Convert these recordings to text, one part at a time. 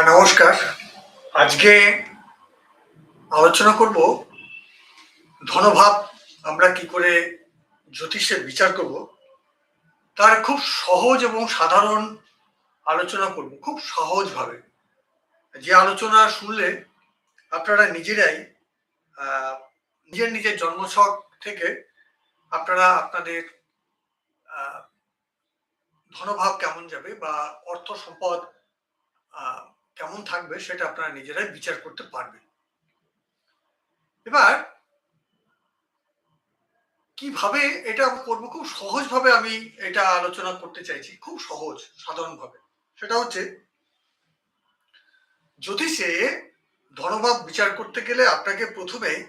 নমস্কার। আজকে আলোচনা করব ধনভাব, আমরা কি করে জ্যোতিষের বিচার করব, তার খুব সহজ এবং সাধারণ আলোচনা করব, খুব সহজভাবে। যে আলোচনা শুনলে আপনারা নিজেরাই নিজের নিজের জন্মছক থেকে আপনারা আপনাদের ধনভাব কেমন যাবে বা অর্থ সম্পদ কেমন থাকবে সেটা আপনারা নিজেরাই বিচার করতে পারবেন। এবার কীভাবে এটা করব, খুব সহজ ভাবে আমি এটা আলোচনা করতে চাইছি, খুব সহজ সাধারণ ভাবে সেটা হচ্ছে, যদি জ্যোতিষে ধনভাব বিচার করতে গেলে আপনাকে প্রথমে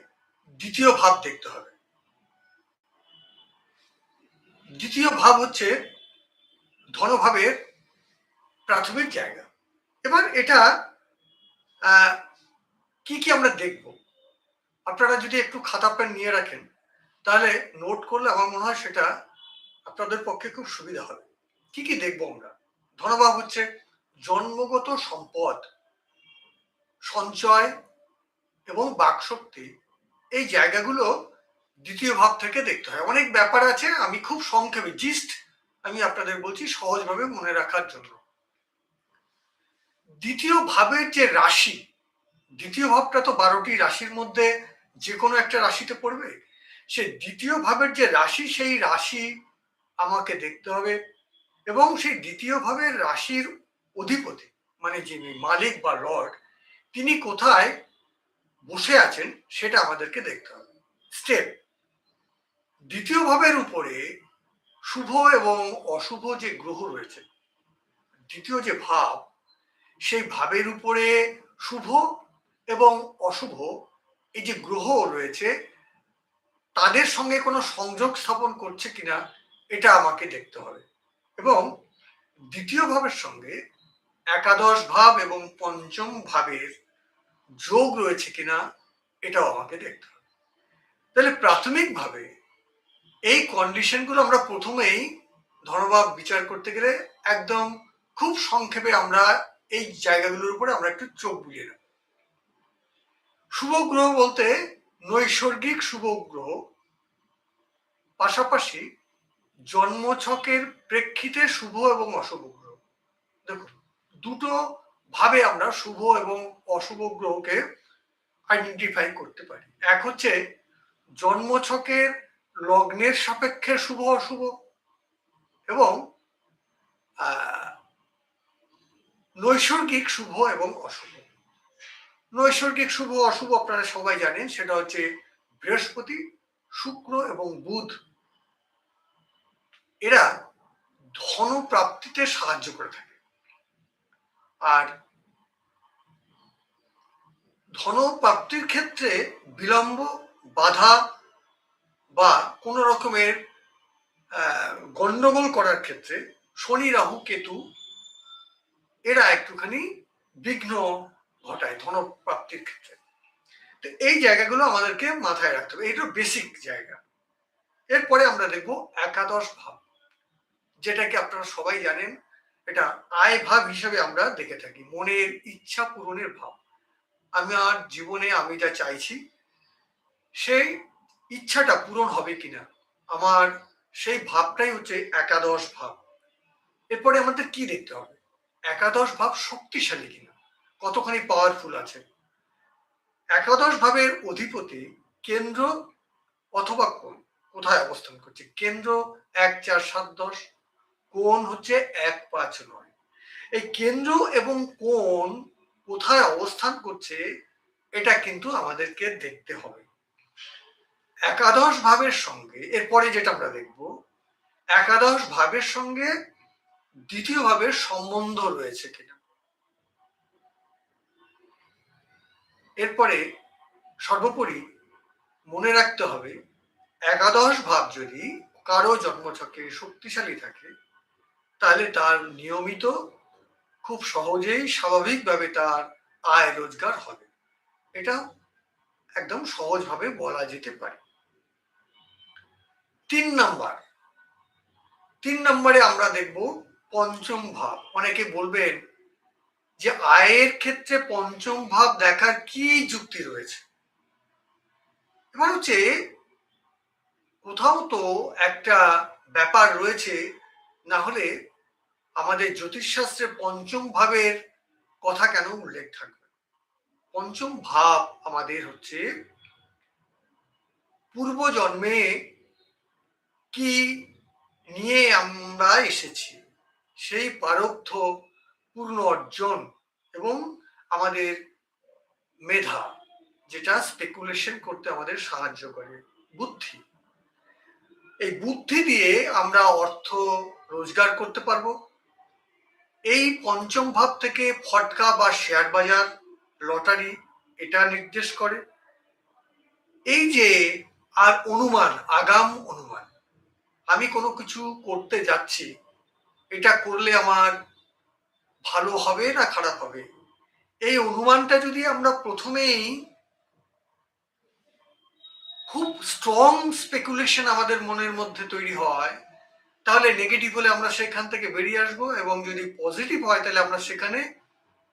দ্বিতীয় ভাব দেখতে হবে। দ্বিতীয় ভাব হচ্ছে ধনভাবের প্রাথমিক জায়গা। এবার এটা কি কি আমরা দেখব? আপনারা যদি একটু খাতা পেন নিয়ে রাখেন, তাহলে নোট করলে আমার মনে হয় সেটা আপনাদের পক্ষে খুব সুবিধা হবে। কি কি দেখব আমরা? ধনভাব হচ্ছে জন্মগত সম্পদ, সঞ্চয় এবং বাকশক্তি, এই জায়গাগুলো দ্বিতীয় ভাব থেকে দেখতে হয়। অনেক ব্যাপার আছে, আমি খুব সংক্ষেপে জিস্ট আমি আপনাদের বলছি সহজভাবে মনে রাখার জন্য। দ্বিতীয় ভাবের যে রাশি, দ্বিতীয় ভাবটা তো বারোটি রাশির মধ্যে যে কোনো একটা রাশিতে পড়বে। সে দ্বিতীয় ভাবের যে রাশি, সেই রাশি আমাকে দেখতে হবে এবং সেই দ্বিতীয় ভাবের রাশির অধিপতি মানে যিনি মালিক বা লর্ড, তিনি কোথায় বসে আছেন সেটা আমাদেরকে দেখতে হবে। স্টেপ, দ্বিতীয় ভাবের উপরে শুভ এবং অশুভ যে গ্রহ রয়েছে, দ্বিতীয় যে ভাব সেই ভাবের উপরে শুভ এবং অশুভ এই যে গ্রহ রয়েছে, তাদের সঙ্গে কোনো সংযোগ স্থাপন করছে কিনা, এটা আমাকে দেখতে হবে। এবং দ্বিতীয় ভাবের সঙ্গে একাদশ ভাব এবং পঞ্চম ভাবের যোগ রয়েছে কিনা, এটাও আমাকে দেখতে হবে। তাহলে প্রাথমিকভাবে এই কন্ডিশনগুলো আমরা প্রথমেই ধনভাব বিচার করতে গেলে একদম খুব সংক্ষেপে আমরা এই জায়গাগুলোর উপরে আমরা একটু চোখ বুলিয়ে নেব। শুভ গ্রহ বলতে নৈসর্গিক শুভ গ্রহ, পাশাপাশি জন্মছকের প্রেক্ষিতে শুভ এবং অশুভ গ্রহ। দেখুন, দুটো ভাবে আমরা শুভ এবং অশুভ গ্রহকে আইডেন্টিফাই করতে পারি। এক হচ্ছে জন্মছকের লগ্নের সাপেক্ষে শুভ অশুভ এবং নৈসর্গিক শুভ এবং অশুভ। নৈসর্গিক শুভ অশুভ আপনারা সবাই জানেন সেটা হচ্ছে বৃহস্পতি শুক্র এবং বুধ। এরা ধন প্রাপ্তিতে সাহায্য করে থাকে। আর ধন প্রাপ্তির ক্ষেত্রে বিলম্ব বাধা বা কোন রকমের আহ, গন্ডগোল করার ক্ষেত্রে শনি রাহু কেতু এরা একটুখানি বিঘ্ন ঘটায় ধনপ্রাপ্তির ক্ষেত্রে। তো এই জায়গাগুলো আমাদেরকে মাথায় রাখতে হবে। এইটা বেসিক জায়গা। এরপরে আমরা দেখব একাদশ ভাব, যেটাকে আপনারা সবাই জানেন, এটা আয় ভাব হিসেবে আমরা দেখে থাকি। মনের ইচ্ছা পূরণের ভাব। আমার জীবনে আমি যা চাইছি, সেই ইচ্ছাটা পূরণ হবে কিনা? আমার সেই ভাবটাই হচ্ছে একাদশ ভাব। এরপরে আমাদের কি দেখতে হবে? একাদশ ভাব শক্তিশালী কিনা? কতখানি পাওয়ারফুল আছে? একাদশ ভাবের অধিপতি কেন্দ্র অথবা কোন কোথায় অবস্থান করছে? কেন্দ্র এক, চার, সাত, দশ। কোন হচ্ছে এক, পাঁচ, নয়। এই কেন্দ্র এবং কোন কোথায় অবস্থান করছে, এটা কিন্তু আমাদেরকে দেখতে হবে। একাদশ ভাবের সঙ্গে, এরপরে যেটা আমরা দেখব, একাদশ ভাবের সঙ্গে দ্বিতীয় ভাবের সম্বন্ধ রয়েছে কিনা। এরপরে সর্বোপরি মনে রাখতে হবে, একাদশ ভাব যদি কারও জন্মছকে শক্তিশালী থাকে, তাহলে তার নিয়মিত, খুব সহজেই স্বাভাবিকভাবে তার আয় রোজগার হবে। এটা একদম সহজভাবে বলা যেতে পারে। তিন নাম্বার, তিন নম্বরে আমরা দেখব পঞ্চম ভাব। অনেকে বলবেন যে আয়ের ক্ষেত্রে পঞ্চম ভাব দেখার কি যুক্তি রয়েছে? এবার হচ্ছে কোথাও তো একটা ব্যাপার রয়েছে, না হলে আমাদের জ্যোতিষশাস্ত্রে পঞ্চম ভাবের কথা কেন উল্লেখ থাকবে? পঞ্চম ভাব আমাদের হচ্ছে পূর্ব জন্মে কি নিয়ে আমরা এসেছি? সেই পারব্ধ পূর্ণ অর্জন এবং আমাদের মেধা, যেটা স্পেকুলেশন করতে আমাদের সাহায্য করে, বুদ্ধি। এই বুদ্ধি দিয়ে আমরা অর্থ রোজগার করতে পারব। এই পঞ্চম ভাব থেকে ফটকা বা শেয়ার বাজার লটারি এটা নির্দেশ করে। এই যে আর অনুমান, আগাম অনুমান, আমি কোনো কিছু করতে যাচ্ছি এটা করলে আমার ভালো হবে না খারাপ হবে? এই অনুমানটা যদি আমরা প্রথমেই খুব স্ট্রং স্পেকুলেশন আমাদের মনের মধ্যে তৈরি হয়, তাহলে নেগেটিভ হলে আমরা সেখান থেকে বেরিয়ে আসব এবং যদি পজিটিভ হয় তাহলে আমরা সেখানে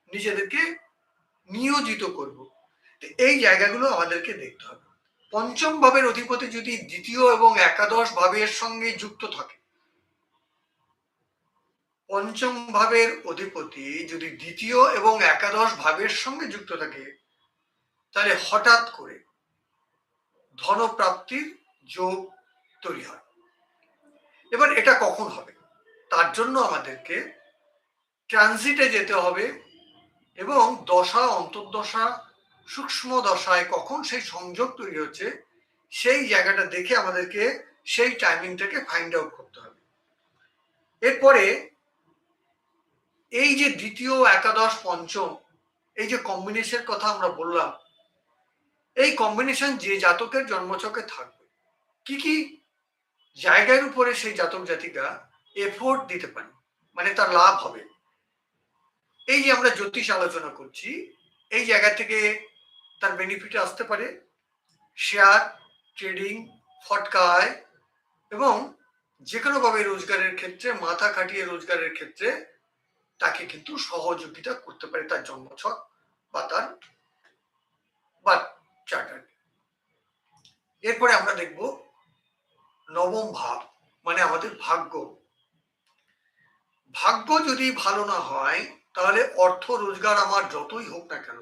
নিজেদেরকে নিয়োজিত করব। এই জায়গাগুলো আমাদেরকে দেখতে হবে। পঞ্চম ভাবের অধিপতি যদি দ্বিতীয় এবং একাদশ ভাবের সঙ্গে যুক্ত থাকে পঞ্চম ভাবের অধিপতি যদি দ্বিতীয় এবং একাদশ ভাবের সঙ্গে যুক্ত থাকে, তাহলে হঠাৎ করে ধনপ্রাপ্তির যোগ তৈরি হয়। এবার এটা কখন হবে? তার জন্য আমাদেরকে ট্রানজিটে যেতে হবে এবং দশা, অন্তর্দশা, সূক্ষ্ম দশায় কখন সেই সংযোগ তৈরি হচ্ছে, সেই জায়গাটা দেখে আমাদেরকে সেই টাইমিংটাকে ফাইন্ড আউট করতে হবে। এরপরে এই যে দ্বিতীয়, একাদশ, পঞ্চম, এই যে কম্বিনেশনের কথা আমরা বললাম, এই কম্বিনেশন যে জাতকের জন্মচকে থাকবে, কি কি জায়গার উপরে সেই জাতক জাতিকা এফোর্ট দিতে পারে মানে তার লাভ হবে? এই যে আমরা জ্যোতিষ আলোচনা করছি, এই জায়গা থেকে তার বেনিফিট আসতে পারে শেয়ার ট্রেডিং ফটকায় এবং যে কোনোভাবে রোজগারের ক্ষেত্রে, মাথা খাটিয়ে রোজগারের ক্ষেত্রে তাকে কিন্তু সহযোগিতা করতে পারে তার জন্মছক বা তার চার্টার এরপরে আমরা দেখব নবম ভাব মানে আমাদের ভাগ্য। ভাগ্য যদি ভালো না হয়, তাহলে অর্থ রোজগার আমার যতই হোক না কেন,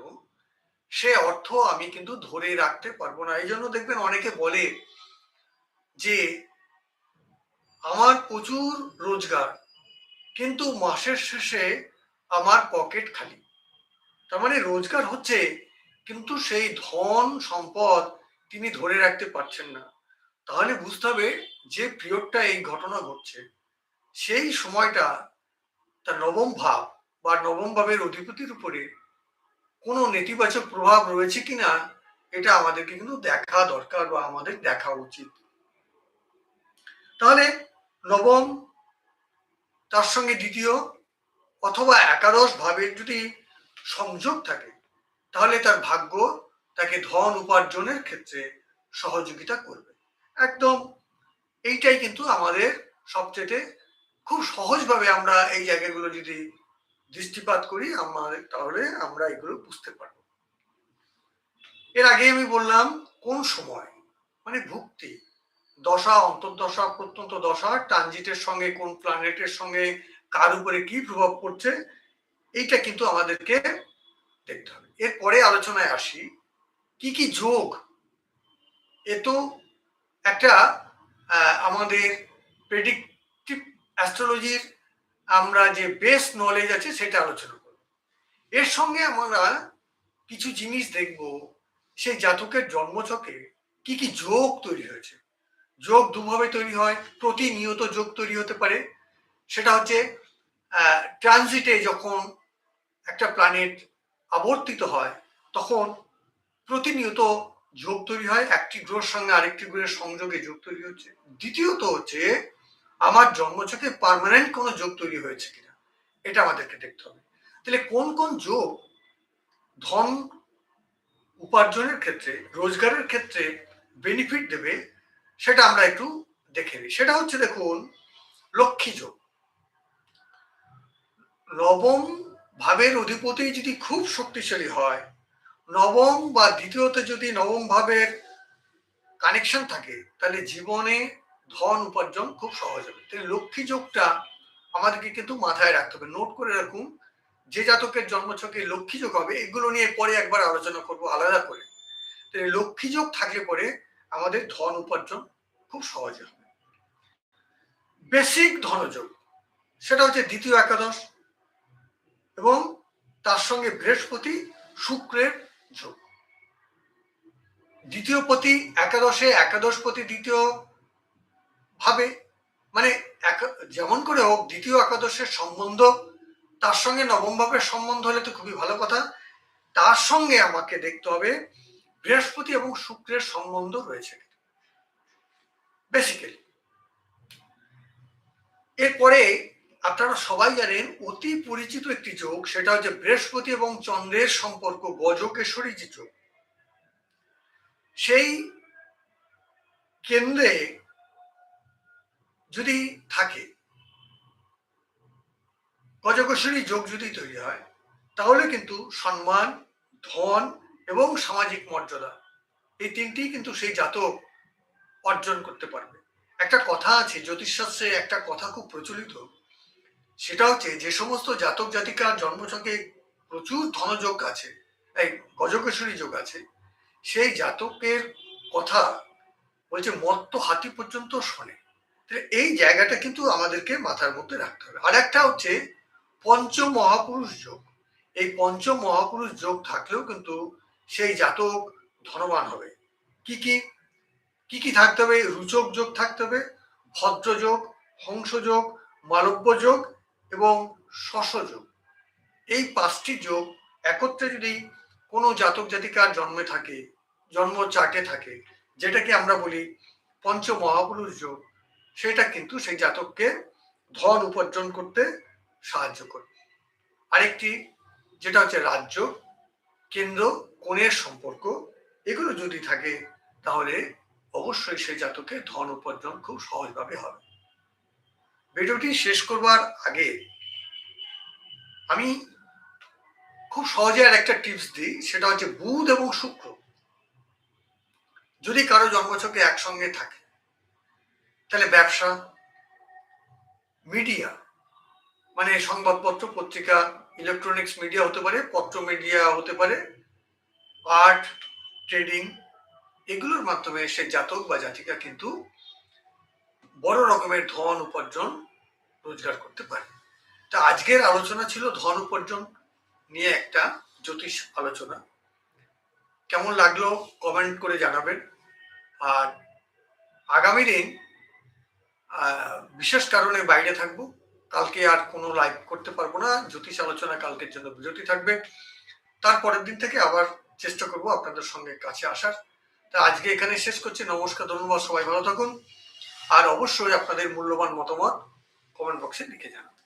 সে অর্থ আমি কিন্তু ধরে রাখতে পারব না। এই জন্য দেখবেন অনেকে বলে যে, আমার প্রচুর রোজগার কিন্তু মাসের শেষে আমার পকেট খালি। তার মানে রোজগার হচ্ছে, কিন্তু সেই ধন সম্পদ তিনি ধরে রাখতে পারছেন না। তাহলে বুঝতে হবে যে পিরিয়ডটা এই ঘটনা ঘটছে। সেই সময়টা তার নবম ভাব বা নবম ভাবের অধিপতির উপরে কোনো নেতিবাচক প্রভাব রয়েছে কিনা, এটা আমাদেরকে কিন্তু দেখা দরকার বা আমাদের দেখা উচিত। তাহলে নবম তার সঙ্গে দ্বিতীয় অথবা একাদশ ভাবের যদি সংযোগ থাকে, তাহলে তার ভাগ্য তাকে ধন উপার্জনের ক্ষেত্রে সহযোগিতা করবে। একদম এইটাই কিন্তু আমাদের সবচেয়ে খুব সহজভাবে আমরা এই জায়গাগুলো যদি দৃষ্টিপাত করি আমাদের তাহলে আমরা এগুলো বুঝতে পারব। এর আগে আমি বললাম কোন সময় মানে ভুক্তি দশা, অন্তর্দশা, প্রত্যন্ত দশা, ট্রানজিটের সঙ্গে, কোন প্ল্যানেটের সঙ্গে, কার উপরে কি প্রভাব পড়ছে, এইটা কিন্তু আমাদেরকে দেখতে হবে। এরপরে আলোচনায় আসি, কি কি যোগ? এ তো একটা আমাদের প্রেডিক্টিভ অ্যাস্ট্রোলজির আমরা যে বেস নলেজ আছে, সেটা আলোচনা করব। এর সঙ্গে আমরা কিছু জিনিস দেখব, সেই জাতকের জন্মচকে কি কি যোগ তৈরি হয়েছে। যোগ দুভাবে তৈরি হয়, প্রতিনিয়ত যোগ তৈরি হতে পারে। সেটা হচ্ছে ট্রানজিটে যখন একটা প্ল্যানেট আবর্তিত হয়, তখন প্রতিনিয়ত যোগ তৈরি হয়, একটি গ্রহের সঙ্গে আরেকটি গ্রহের সংযোগে যোগ তৈরি হচ্ছে। দ্বিতীয়ত হচ্ছে, আমার জন্মছকে পারমানেন্ট কোনো যোগ তৈরি হয়েছে কিনা, এটা আমাদেরকে দেখতে হবে। তাহলে কোন কোন যোগ ধন উপার্জনের ক্ষেত্রে, রোজগারের ক্ষেত্রে বেনিফিট দেবে সেটা আমরা একটু দেখে নিই। সেটা হচ্ছে দেখুন, লক্ষ্মী যোগ। নবম ভাবের অধিপতি যদি খুব শক্তিশালী হয়, নবম বা দ্বিতীয়তে যদি নবম ভাবের কানেকশন থাকে, তাহলে জীবনে ধন উপার্জন খুব সহজ হবে। তাহলে লক্ষ্মী যোগটা আমাদেরকে কিন্তু মাথায় রাখতে হবে। নোট করে রাখুন, যে জাতকের জন্মছকে লক্ষ্মী যোগ হবে, এগুলো নিয়ে পরে একবার আলোচনা করব আলাদা করে। লক্ষ্মী যোগ থাকলে পরে আমাদের ধন উপার্জন খুব সহজে হবে। বেসিক ধনযোগ, সেটা হচ্ছে দ্বিতীয় একাদশ এবং তার সঙ্গে বৃহস্পতি শুক্রের যোগ। দ্বিতীয় পতি একাদশে একাদশ পতি দ্বিতীয় ভাবে মানে যেমন করে হোক দ্বিতীয় একাদশের সম্বন্ধ, তার সঙ্গে নবম ভাবের সম্বন্ধ হলে তো খুবই ভালো কথা। তার সঙ্গে আমাকে দেখতে হবে বৃহস্পতি এবং শুক্রের সম্বন্ধ রয়েছে। বেসিক্যালি এরপরে আপনারা সবাই জানেন, অতি পরিচিত একটি যোগ, সেটা হচ্ছে বৃহস্পতি এবং চন্দ্রের সম্পর্ক গজকেশ্বরী যে যোগ। সেই কেন্দ্রে যদি থাকে গজকেশ্বরী যোগ যদি তৈরি হয়, তাহলে কিন্তু সম্মান, ধন এবং সামাজিক মর্যাদা। এই তিনটি কিন্তু সেই জাতক অর্জন করতে পারবে। একটা কথা আছে, জ্যোতিষশাস্ত্রে একটা কথা খুব প্রচলিত, সেটা হচ্ছে যে সমস্ত জাতক জাতিকার জন্মছকে প্রচুর ধনযোগ আছে, এই গজকেশ্বরী যোগ আছে, সেই জাতকের কথা বলছে মত্ত হাতি পর্যন্ত শোনে। এই জায়গাটা কিন্তু আমাদেরকে মাথার মধ্যে রাখতে হবে। আর একটা হচ্ছে পঞ্চ মহাপুরুষ যোগ। এই পঞ্চ মহাপুরুষ যোগ থাকলেও কিন্তু সেই জাতক ধনবান হবে। কি কি কি কি থাকতে হবে? রুচক যোগ থাকতে হবে, ভদ্র যোগ, হংস যোগ, মালব্য যোগ এবং শশ যোগ। এই পাঁচটি যোগ একত্রে যদি কোনো জাতক জাতিকার জন্মে থাকে, জন্ম চাটে থাকে, যেটাকে আমরা বলি পঞ্চ মহাপুরুষ যোগ, সেটা কিন্তু সেই জাতককে ধন উপার্জন করতে সাহায্য করবে। আরেকটি, যেটা হচ্ছে রাজ্য, কেন্দ্র কোণের সম্পর্ক, এগুলো যদি থাকে, তাহলে অবশ্যই সেই জাতকে ধন উপার্জন খুব সহজভাবে হবে। ভিডিওটি শেষ করবার আগে আমি খুব সহজে আর একটা টিপস দিই, সেটা হচ্ছে বুধ এবং শুক্র। যদি কারও জন্মছকে একসঙ্গে থাকে, তাহলে ব্যবসা, মিডিয়া মানে সংবাদপত্র, পত্রিকা ইলেকট্রনিক্স মিডিয়া হতে পারে, পত্র মিডিয়া হতে পারে আর্ট ট্রেডিং এগুলোর মাধ্যমে সে জাতক বা জাতিকা কিন্তু বড় রকমের ধন উপার্জন রোজগার করতে পারে। তা আজকের আলোচনা ছিল ধন উপার্জন নিয়ে একটা জ্যোতিষ আলোচনা। কেমন লাগল কমেন্ট করে জানাবেন। আর আগামী দিন বিশেষ কারণে বাইরে থাকব। কালকে আর কোনো লাইভ করতে পারব না। জ্যোতিষ আলোচনা কালকের জন্য বিরতি থাকবে। তারপরের দিন থেকে আবার চেষ্টা করব আপনাদের সঙ্গে কাছে আসার। তা আজকে এখানে শেষ করছি। নমস্কার, ধন্যবাদ সবাই, ভালো থাকুন। আর অবশ্যই আপনাদের মূল্যবান মতামত কমেন্ট বক্সে লিখে জানান